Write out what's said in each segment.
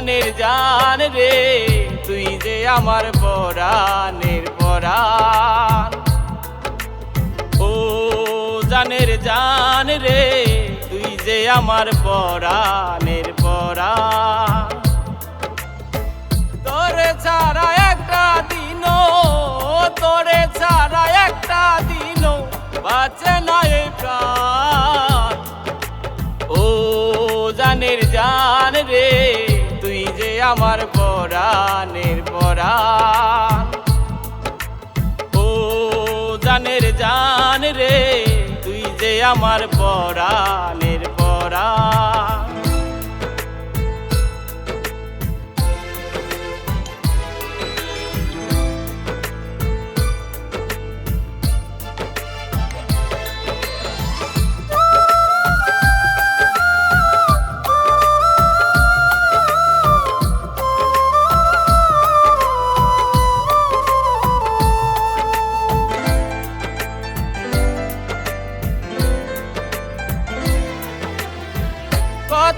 জানের জান রে, তুই যে আমার পরাণের পরাণ। ও জানের জান রে, তুই যে আমার পরাণের পরাণ। তোরে ছাড়া একটা দিনও, তোরে ছাড়া একটা দিনও বাঁচে না এই প্রাণ। ও জানের জান রে আমার পরাণের পরাণ। ও জানের জান রে তুই যে আমার পরাণের পরাণ।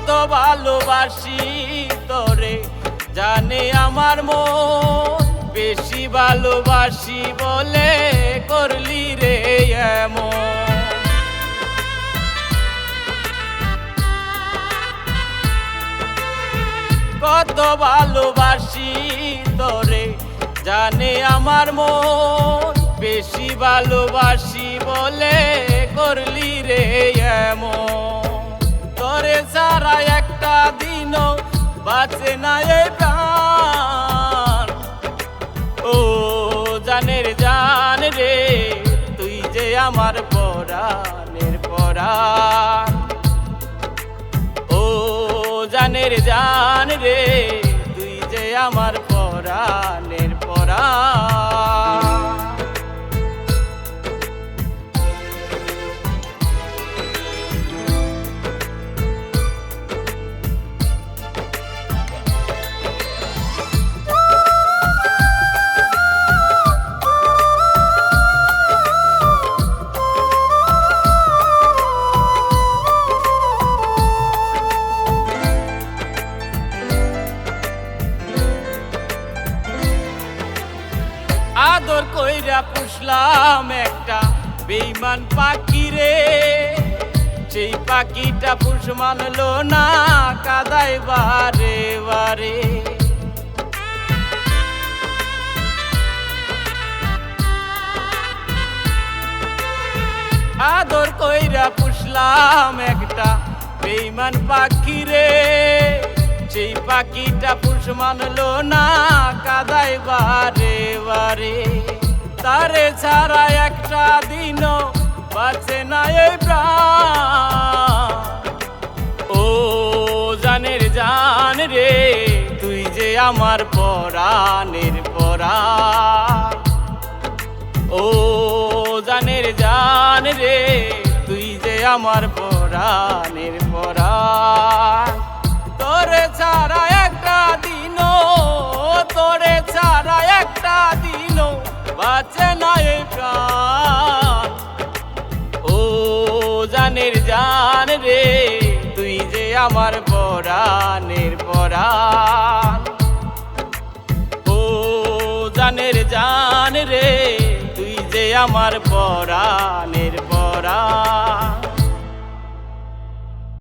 কত ভালোবাসি তোরে। জানে আমার মন বেশি ভালোবাসি বলে করলি রে এমন। কত ভালোবাসি তোরে। জানে আমার মন বেশি ভালোবাসি বলে করলি রে এমন। তোরে সারা একটা দিনও বাঁচে না এই প্রাণ। ও জানের জান রে, তুই যে আমার পরাণের পরাণ। ও জানের জান রে, তুই যে আমার পরাণের পরাণ। আদর কইরা পুষলাম একটা বেইমান পাখি রে। সেই পাখিটা পুষ মানলো না, কাদায় বারে বারে আদর কইরা পুষলাম একটা বেইমান পাখি রে। পাখিটা পুষ মানলো না কাদাই বারে বারে। তারে ছাড়া একটা দিনও বাঁচে না এই ও জানের জান রে, তুই যে আমার পরাণের পরাণ ও জানের জান রে, তুই যে আমার পরাণের পরাণ তোরে ছাড়া একটা দিনও, তোরে ছাড়া একটা দিনও বাঁচে না ও জানের জান রে, তুই যে আমার পরাণের পরাণ। ও জানের জান রে, তুই যে আমার পরাণের পরাণ।